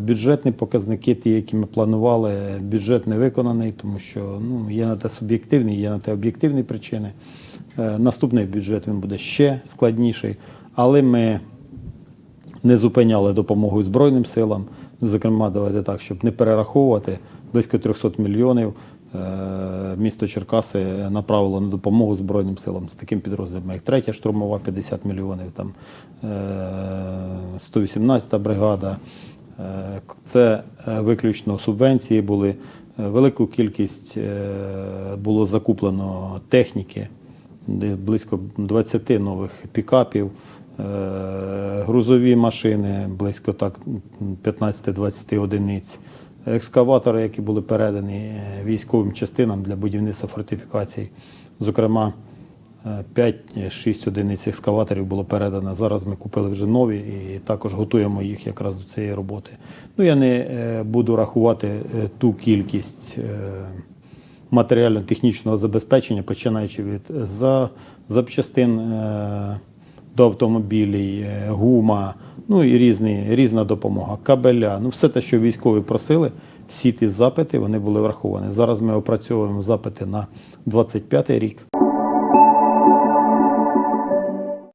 Бюджетні показники, ті, які ми планували, бюджет не виконаний, тому що ну, є на те суб'єктивні, є на те об'єктивні причини. Е, Наступний бюджет він буде ще складніший, але ми не зупиняли допомогу Збройним силам. Ну, Зокрема, давайте так, щоб не перераховувати близько 300 мільйонів. е, Місто Черкаси направило на допомогу Збройним силам з таким підрозділом, як третя штурмова 50 мільйонів, там е, 118-та бригада. Е, Це е, виключно субвенції були. Е, Велику кількість було закуплено техніки, близько 20 нових пікапів, грузові машини, близько так 15-20 одиниць, екскаватори, які були передані військовим частинам для будівництва фортифікацій. Зокрема, 5-6 одиниць екскаваторів було передано. Зараз ми купили вже нові і також готуємо їх якраз до цієї роботи. Ну, я не е, буду рахувати е, ту кількість е, матеріально-технічного забезпечення, починаючи від за, запчастин до автомобілів, гума, ну і різні, різна допомога, кабеля. Ну, все те, що військові просили, всі ті запити вони були враховані. Зараз ми опрацьовуємо запити на 25 рік.